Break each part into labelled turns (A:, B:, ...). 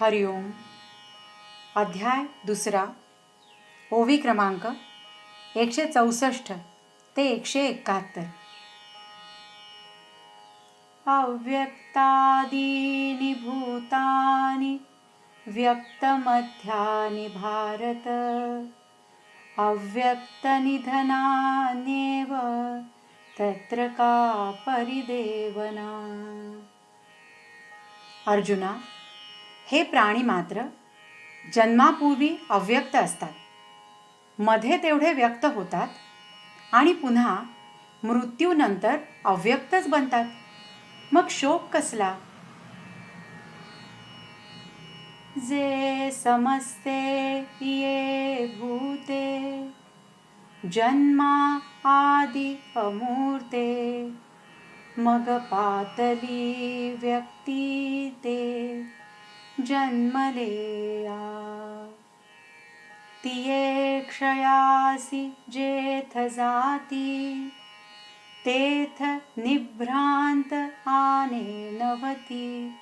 A: हरिओम अध्याय दुसरा. ओवी क्रमांक एकशे चौसष्ट ते एकशे एकाहत्तर. अव्यक्तादीनि भूतानि व्यक्तमध्यानि भारत. अव्यक्तनिधनान्येव तत्र का परिदेवना? अर्जुना हे प्राणी मात्र जन्मापूर्वी अव्यक्त असतात. मध्ये तेवढे व्यक्त होतात आणि पुन्हा मृत्यूनंतर अव्यक्तच बनतात. मग शोक कसला? जे समजते ये भूते जन्मा आदि अमूर्ते मग पातली व्यक्ती जन्मलेया। तिये क्षयासी जेथ जाती तेथ निभ्रांत आने नवती।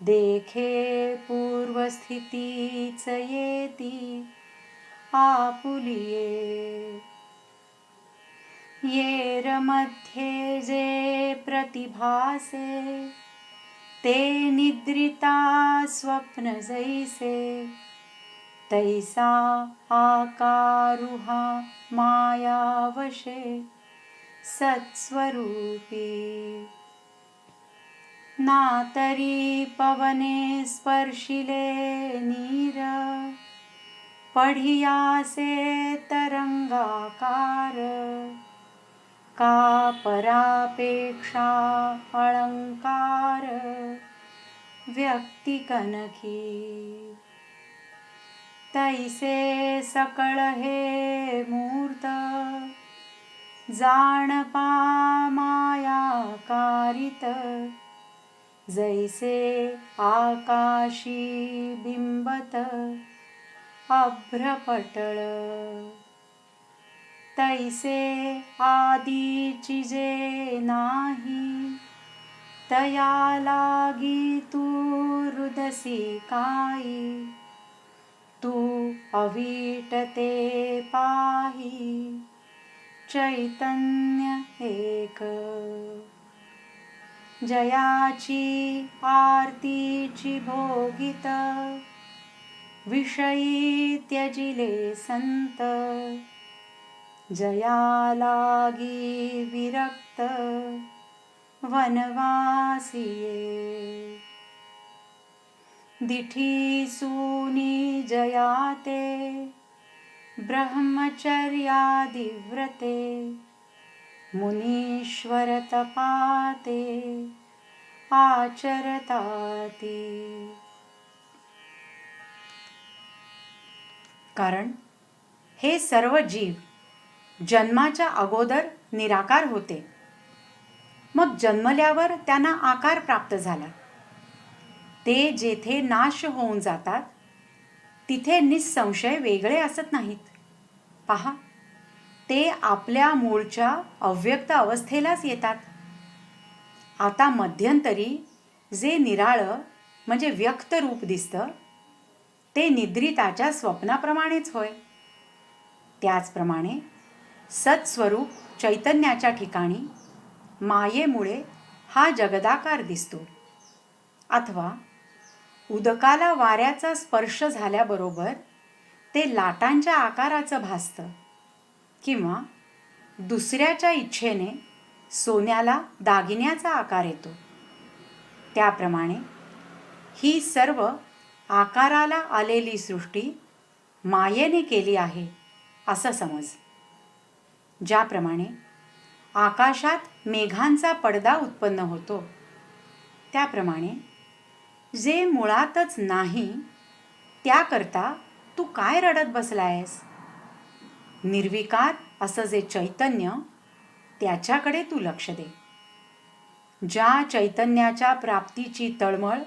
A: देखे पूर्वस्थितीच येती आपुलिये। येरमध्ये जे प्रतिभासे ते निद्रिता स्वप्न जैसे तैसा आकारुहा मायावशे सत्स्वरूपी। नातरी पवने स्पर्शिले नीर पढियासे तरंगाकार का परापेक्षा व्यक्ती व्यक्तिकनखी तैसे सकळ हे मूर्त जाणपा मायाकारित जैसे आकाशी बिंबत अभ्रपटळ तैसे आदीची जे नाही तया लागी तू हृदसी काई तू अवीटते पाही चैतन्य एक। जयाची आरतीची भोगित विषयी त्यजिले संत जया लागी विरक्त। वनवासिये। दिठी सूनी जयाते ब्रह्मचर्यादिव्रते मुनीश्वर तपाते आचरताती। कारण हे सर्व जीव जन्माच्या अगोदर निराकार होते. मग जन्मल्यावर त्यांना आकार प्राप्त झाला. ते जेथे नाश होऊन जातात तिथे निसंशय वेगळे असत नाहीत. पहा ते आपल्या मूळच्या अव्यक्त अवस्थेलाच येतात. आता मध्यंतरी जे निराळं म्हणजे व्यक्त रूप दिसतं ते निद्रिताच्या स्वप्नाप्रमाणेच होय. त्याचप्रमाणे सत्स्वरूप चैतन्याच्या ठिकाणी मायेमुळे हा जगदाकार दिसतो. अथवा उदकाला वाऱ्याचा स्पर्श झाल्याबरोबर ते लाटांच्या आकाराचं भासतं किंवा दुसऱ्याच्या इच्छेने सोन्याला दागिन्याचा आकार येतो. त्याप्रमाणे ही सर्व आकाराला आलेली सृष्टी मायेने केली आहे असं समज. ज्याप्रमाणे आकाशात मेघांचा पडदा उत्पन्न होतो. त्याप्रमाणे जे मुळातच नाही त्याकरता तू काय रडत बसलायस? निर्विकार असं जे चैतन्य त्याच्याकडे तू लक्ष दे. ज्या चैतन्याच्या प्राप्तीची तळमळ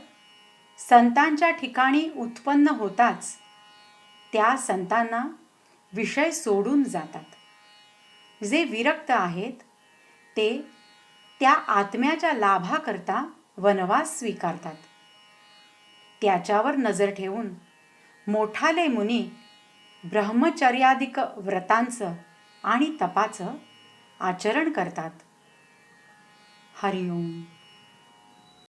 A: संतांच्या ठिकाणी उत्पन्न होताच त्या संतांना विषय सोडून जातात. जे विरक्त आहेत ते त्या आत्म्याच्या लाभाकरता वनवास स्वीकारतात. त्याच्यावर नजर ठेवून मोठाले मुनी ब्रह्मचर्यादिक व्रतांचं आणि तपाचं आचरण करतात. हरिओम.